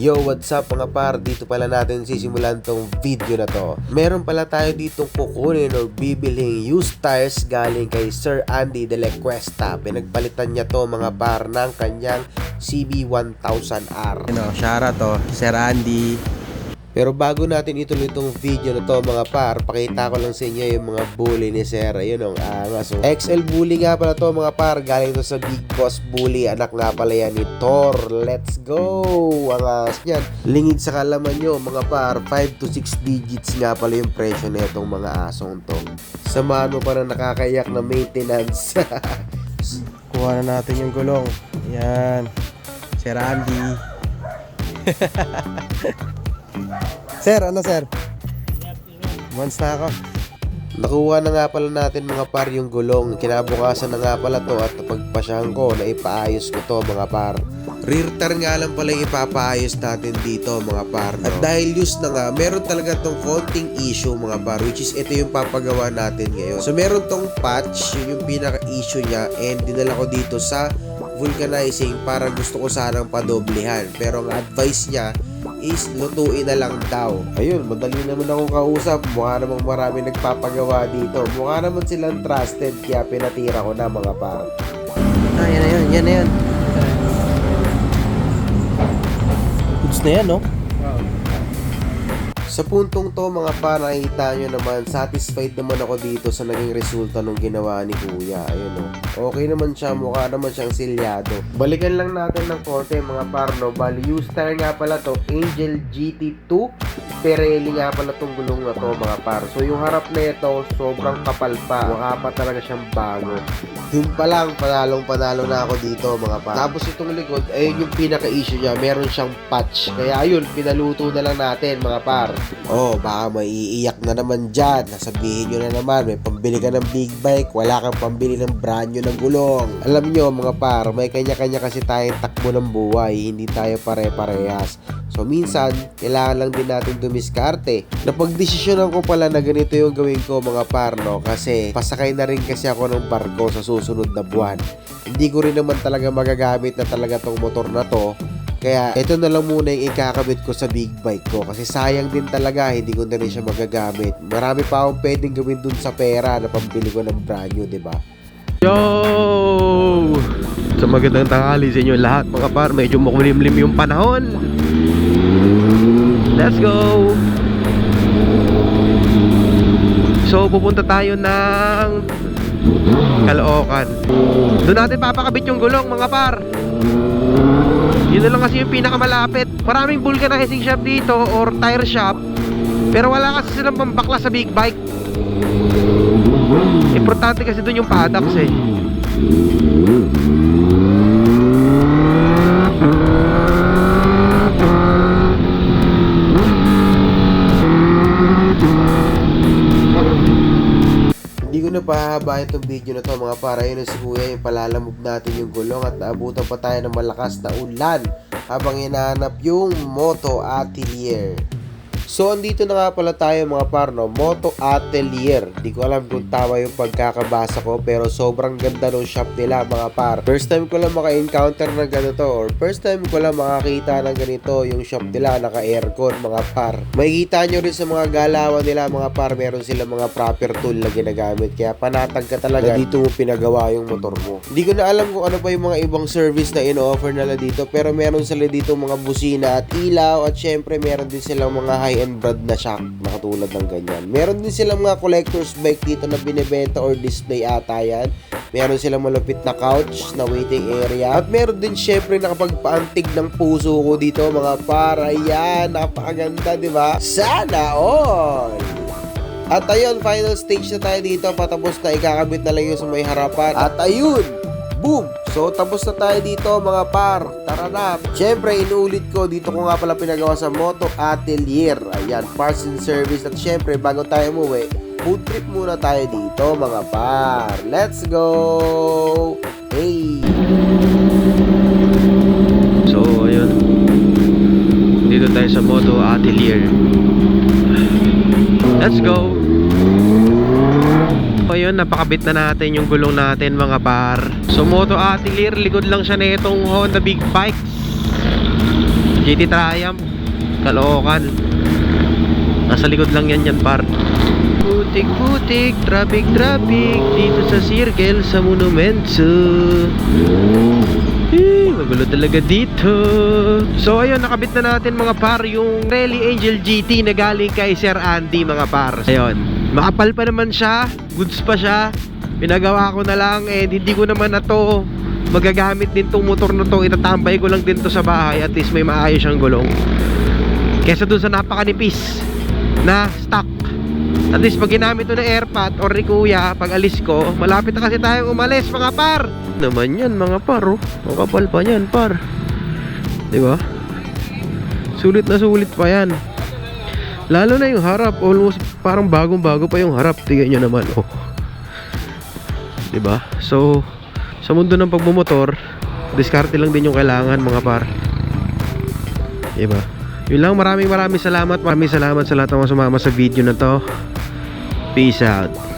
Yo, what's up mga par? Dito pala natin sisimulan tong video na to. Meron pala tayo ditong kukunin or bibiling used tires galing kay Sir Andy de la Cuesta. Pinagpalitan niya to mga par ng kanyang CB1000R. Ano, Shara to, Sir Andy. Pero bago natin ituloy itong video na to mga par, pakita ko lang sa inyo yung mga bully ni Sir. Ayun ang angas. XL bully nga pala to mga par. Galing to sa Big Boss Bully. Anak nga pala yan ni Thor. Let's go! Ang angas niyan. Lingid sa kalaman nyo mga par. 5 to 6 digits nga pala yung presyo na itong mga asong to. Samahan mo pa na nakakayak na maintenance. Kuha na natin yung gulong. Yan. Sir Andy. sir, ano sir? Once na ako. Nakuha na nga pala natin mga par yung gulong. Kinabukasan na nga pala to at pagpasyahan ko na ipaayos ko to mga par. Rear tire nga lang pala yung ipapaayos natin dito mga par. No? At dahil used na nga, meron talaga tong konting issue mga par which is ito yung papagawa natin ngayon. So meron tong patch, yun yung pinaka-issue niya and dinala ko dito sa vulcanizing para gusto ko sanang padoblihan. Pero ang advice niya is lutuin na lang daw. Ayun, madali naman ako kausap. Mukha namang marami nagpapagawa dito. Mukha naman silang trusted kaya pinatira ko na mga par. Ah, yan na yun, yan na yun. Goods na yan, no? Sa puntong to mga pa, nakikita nyo naman, satisfied naman ako dito sa naging resulta nung ginawa ni Kuya. Ayun o. Okay naman siya, mukha naman siyang silyado. Balikan lang natin ng konti mga par, no? Bali, used tire nga pala to, Angel GT2. Pirelli nga pala tong gulong na to mga par. So yung harap na ito, sobrang kapal pa. Mukha pa talaga siyang bago. Yun pa lang, panalong panalo na ako dito mga par. Tapos itong likod, ayun yung pinaka-issue niya. Meron siyang patch. Kaya ayun, pinaluto na lang natin mga par. Oh, baka maiiyak na naman dyan. Nasabihin nyo na naman, may pambili ka ng big bike, wala kang pambili ng brand new ng gulong. Alam nyo mga par, may kanya-kanya kasi tayong takbo ng buhay, hindi tayo pare-parehas. So minsan, kailangan lang din natin dumiskarte. Napagdesisyonan ko pala na ganito yung gawin ko mga par, no? Kasi pasakay na rin kasi ako ng barko sa susunod na buwan. Hindi ko rin naman talaga magagamit na talaga tong motor na to kaya ito na lang muna yung ikakabit ko sa big bike ko kasi sayang din talaga hindi ko na rin siya magagamit. Marami pa akong pwedeng gawin dun sa pera na pambili ko ng brand new, 'di ba? Yo! Sa magandang tanghali sa inyo lahat mga par, medyo makulimlim yung panahon. Let's go! So, pupunta tayo ng Caloocan. Doon natin papakabit yung gulong mga par. Yun lang kasi yung pinakamalapit. Maraming vulcanizing shop dito or tire shop. Pero wala kasi silang pambakla sa big bike. Importante kasi doon yung paddocks eh. Hindi ko na pahabahin itong video na to mga para yun si kuya yung palalamog natin yung gulong at naabutan pa tayo ng malakas na ulan habang hinahanap yung Moto Atelier. So, andito na nga pala tayo mga parno, Moto Atelier. Di ko alam kung tama yung pagkakabasa ko pero sobrang ganda ng shop nila mga par. First time ko lang maka-encounter ng ganito or first time ko lang makakita ng ganito yung shop nila naka-aircon mga par. Makikita nyo rin sa mga galawan nila mga par, meron sila mga proper tool na ginagamit. Kaya panatag ka talaga na dito mo pinagawa yung motor mo. Hindi ko na alam kung ano pa yung mga ibang service na in-offer nila dito pero meron sila dito mga busina at ilaw at syempre meron din silang mga high-end brand na shock na katulad ng ganyan. Meron din silang mga collector's bike dito na binibenta or display ata yan. Meron silang malupit na couch na waiting area. At meron din syempre nakapagpaantig ng puso ko dito mga para. Yan, napakaganda, di ba? Sana all! At ayun, final stage na tayo dito. Patapos na ikakabit na lang yung sa may harapan. At ayun, boom! So, tapos na tayo dito mga par. Tara na. Siyempre, inuulit ko, dito ko nga pala pinagawa sa Moto Atelier. Ayan, parts and service. At siyempre, bago tayo umuwi, food trip muna tayo dito mga par. Let's go! Hey! So, ayun. Dito tayo sa Moto Atelier. Let's go! So, ayun, napakabit na natin yung gulong natin mga par. So, Moto Atelier, likod lang siya na itong Honda Big Bikes. GT Triumph. Caloocan. Nasa likod lang yan yan par. Putik-putik, traffic-traffic dito sa circle sa monumento. Eh, magulo talaga dito. So ayun, nakabit na natin mga par yung Rally Angel GT na galing kay Sir Andy mga par. Ayun, makapal pa naman siya, goods pa siya. Pinagawa ko na lang and hindi ko naman na to magagamit din tong motor na to. Itatambay ko lang din to sa bahay at least may maayos siyang gulong. Kesa dun sa napakanipis na stock. At least pag ginamit to ng airpot or ni kuya, pag alis ko, malapit na kasi tayong umalis mga par. Naman yan mga par, oh. Ang kapal pa yan par. Di ba? Sulit na sulit pa yan. Lalo na yung harap, almost parang bagong-bago pa yung harap. Tingnan nyo naman, oh. Di ba? So, sa mundo ng pagmumotor, diskarte lang din yung kailangan mga par. Di ba? Yun lang, maraming maraming salamat. Maraming salamat sa lahat ng mga sumama sa video na to. Peace out.